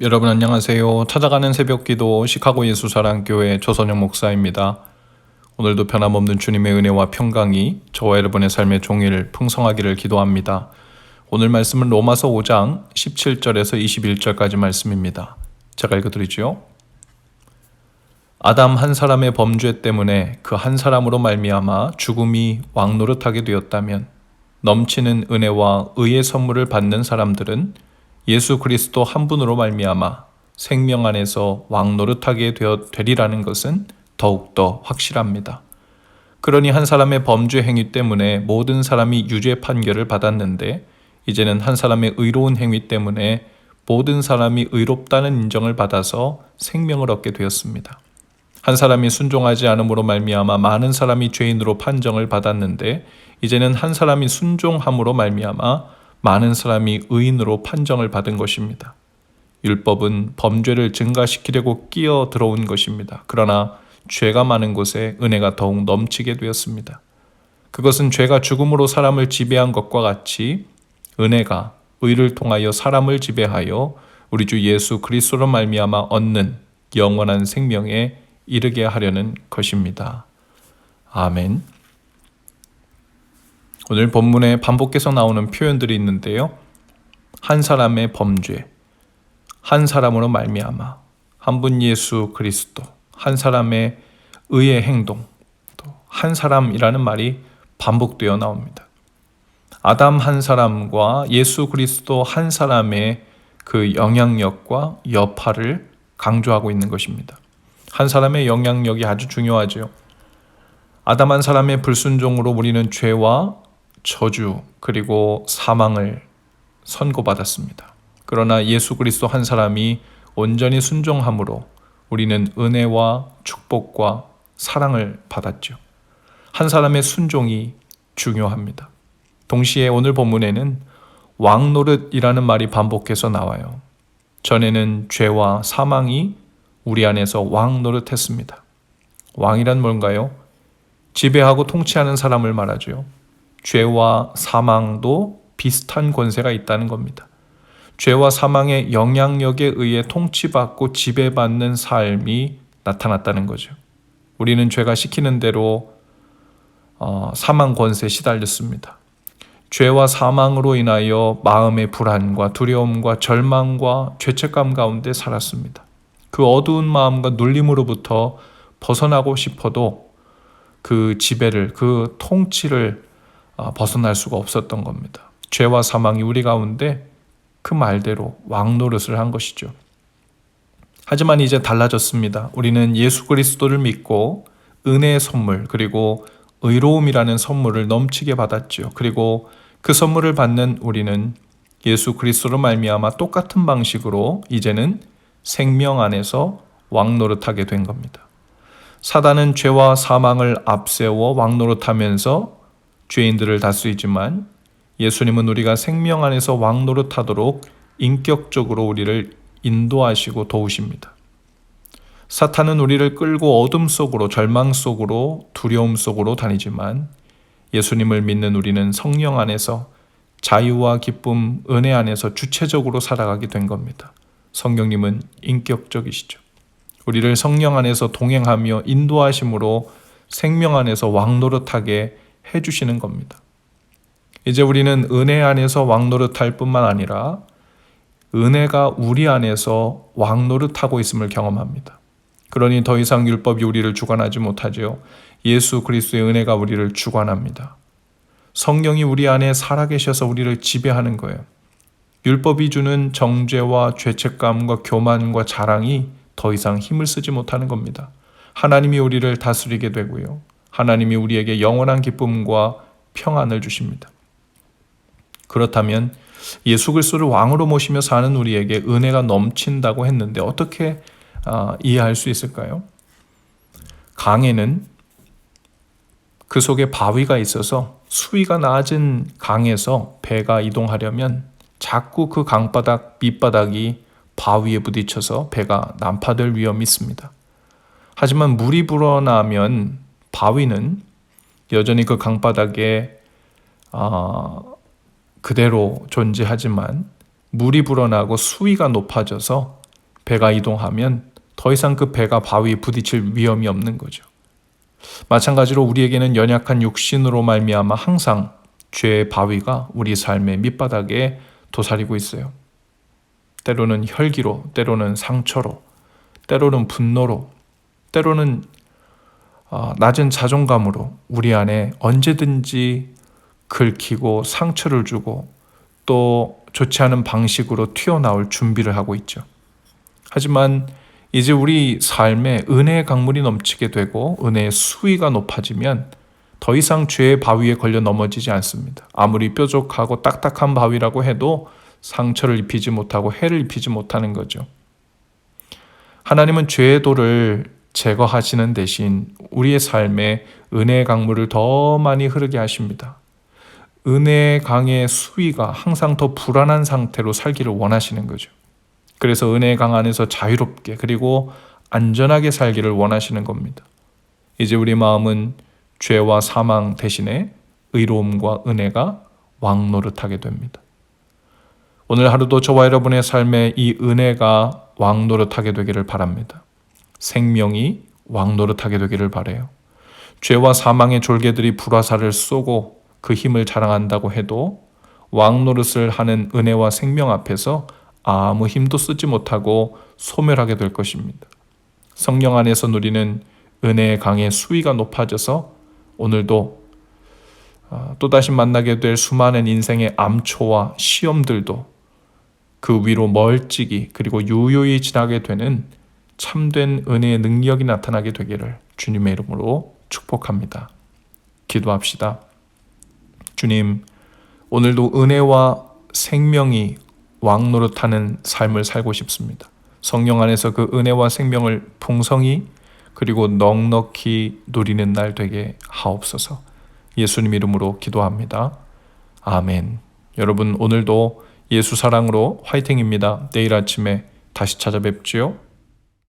여러분 안녕하세요. 찾아가는 새벽기도 시카고 예수사랑교회 조선영 목사입니다. 오늘도 변함없는 주님의 은혜와 평강이 저와 여러분의 삶의 종일 풍성하기를 기도합니다. 오늘 말씀은 로마서 5장 17절에서 21절까지 말씀입니다. 제가 읽어드리죠. 아담 한 사람의 범죄 때문에 그 한 사람으로 말미암아 죽음이 왕노릇하게 되었다면 넘치는 은혜와 의의 선물을 받는 사람들은 예수 그리스도 한 분으로 말미암아 생명 안에서 왕 노릇하게 되어 되리라는 것은 더욱더 확실합니다. 그러니 한 사람의 범죄 행위 때문에 모든 사람이 유죄 판결을 받았는데 이제는 한 사람의 의로운 행위 때문에 모든 사람이 의롭다는 인정을 받아서 생명을 얻게 되었습니다. 한 사람이 순종하지 않음으로 말미암아 많은 사람이 죄인으로 판정을 받았는데 이제는 한 사람이 순종함으로 말미암아 많은 사람이 의인으로 판정을 받은 것입니다. 율법은 범죄를 증가시키려고 끼어 들어온 것입니다. 그러나 죄가 많은 곳에 은혜가 더욱 넘치게 되었습니다. 그것은 죄가 죽음으로 사람을 지배한 것과 같이 은혜가 의를 통하여 사람을 지배하여 우리 주 예수 그리스도로 말미암아 얻는 영원한 생명에 이르게 하려는 것입니다. 아멘. 오늘 본문에 반복해서 나오는 표현들이 있는데요. 한 사람의 범죄, 한 사람으로 말미암아, 한 분 예수 그리스도, 한 사람의 의의 행동, 또 한 사람이라는 말이 반복되어 나옵니다. 아담 한 사람과 예수 그리스도 한 사람의 그 영향력과 여파를 강조하고 있는 것입니다. 한 사람의 영향력이 아주 중요하죠. 아담 한 사람의 불순종으로 우리는 죄와 저주 그리고 사망을 선고받았습니다. 그러나 예수 그리스도 한 사람이 온전히 순종함으로 우리는 은혜와 축복과 사랑을 받았죠. 한 사람의 순종이 중요합니다. 동시에 오늘 본문에는 왕노릇이라는 말이 반복해서 나와요. 전에는 죄와 사망이 우리 안에서 왕노릇했습니다. 왕이란 뭔가요? 지배하고 통치하는 사람을 말하죠. 죄와 사망도 비슷한 권세가 있다는 겁니다. 죄와 사망의 영향력에 의해 통치받고 지배받는 삶이 나타났다는 거죠. 우리는 죄가 시키는 대로 어, 사망 권세에 시달렸습니다. 죄와 사망으로 인하여 마음의 불안과 두려움과 절망과 죄책감 가운데 살았습니다. 그 어두운 마음과 눌림으로부터 벗어나고 싶어도 그 지배를, 그 통치를 아, 벗어날 수가 없었던 겁니다. 죄와 사망이 우리 가운데 그 말대로 왕노릇을 한 것이죠. 하지만 이제 달라졌습니다. 우리는 예수 그리스도를 믿고 은혜의 선물 그리고 의로움이라는 선물을 넘치게 받았죠. 그리고 그 선물을 받는 우리는 예수 그리스도로 말미암아 똑같은 방식으로 이제는 생명 안에서 왕노릇하게 된 겁니다. 사단은 죄와 사망을 앞세워 왕노릇하면서 죄인들을 다스리지만 예수님은 우리가 생명 안에서 왕 노릇하도록 인격적으로 우리를 인도하시고 도우십니다. 사탄은 우리를 끌고 어둠 속으로 절망 속으로 두려움 속으로 다니지만 예수님을 믿는 우리는 성령 안에서 자유와 기쁨, 은혜 안에서 주체적으로 살아가게 된 겁니다. 성령님은 인격적이시죠. 우리를 성령 안에서 동행하며 인도하심으로 생명 안에서 왕노릇하게 해주시는 겁니다. 이제 우리는 은혜 안에서 왕노릇할 뿐만 아니라 은혜가 우리 안에서 왕노릇하고 있음을 경험합니다. 그러니 더 이상 율법이 우리를 주관하지 못하지요. 예수 그리스도의 은혜가 우리를 주관합니다. 성령이 우리 안에 살아계셔서 우리를 지배하는 거예요. 율법이 주는 정죄와 죄책감과 교만과 자랑이 더 이상 힘을 쓰지 못하는 겁니다. 하나님이 우리를 다스리게 되고요. 하나님이 우리에게 영원한 기쁨과 평안을 주십니다. 그렇다면 예수 그리스도를 왕으로 모시며 사는 우리에게 은혜가 넘친다고 했는데 어떻게 아, 이해할 수 있을까요? 강에는 그 속에 바위가 있어서 수위가 낮은 강에서 배가 이동하려면 자꾸 그 강바닥 밑바닥이 바위에 부딪혀서 배가 난파될 위험이 있습니다. 하지만 물이 불어나면 바위는 여전히 그 강바닥에 어, 그대로 존재하지만 물이 불어나고 수위가 높아져서 배가 이동하면 더 이상 그 배가 바위에 부딪힐 위험이 없는 거죠. 마찬가지로 우리에게는 연약한 육신으로 말미암아 항상 죄의 바위가 우리 삶의 밑바닥에 도사리고 있어요. 때로는 혈기로, 때로는 상처로, 때로는 분노로, 때로는 어, 낮은 자존감으로 우리 안에 언제든지 긁히고 상처를 주고 또 좋지 않은 방식으로 튀어나올 준비를 하고 있죠. 하지만 이제 우리 삶에 은혜의 강물이 넘치게 되고 은혜의 수위가 높아지면 더 이상 죄의 바위에 걸려 넘어지지 않습니다. 아무리 뾰족하고 딱딱한 바위라고 해도 상처를 입히지 못하고 해를 입히지 못하는 거죠. 하나님은 죄의 돌을 제거하시는 대신 우리의 삶에 은혜의 강물을 더 많이 흐르게 하십니다. 은혜의 강의 수위가 항상 더 불안한 상태로 살기를 원하시는 거죠. 그래서 은혜의 강 안에서 자유롭게 그리고 안전하게 살기를 원하시는 겁니다. 이제 우리 마음은 죄와 사망 대신에 의로움과 은혜가 왕노릇하게 됩니다. 오늘 하루도 저와 여러분의 삶에 이 은혜가 왕노릇하게 되기를 바랍니다. 생명이 왕노릇하게 되기를 바래요. 죄와 사망의 졸개들이 불화살을 쏘고 그 힘을 자랑한다고 해도 왕노릇을 하는 은혜와 생명 앞에서 아무 힘도 쓰지 못하고 소멸하게 될 것입니다. 성령 안에서 누리는 은혜의 강의 수위가 높아져서 오늘도 아, 또다시 만나게 될 수많은 인생의 암초와 시험들도 그 위로 멀찍이 그리고 유유히 지나게 되는 참된 은혜의 능력이 나타나게 되기를 주님의 이름으로 축복합니다. 기도합시다. 주님, 오늘도 은혜와 생명이 왕노릇하는 삶을 살고 싶습니다. 성령 안에서 그 은혜와 생명을 풍성히 그리고 넉넉히 누리는 날 되게 하옵소서. 예수님 이름으로 기도합니다. 아멘. 여러분 오늘도 예수 사랑으로 화이팅입니다. 내일 아침에 다시 찾아뵙지요.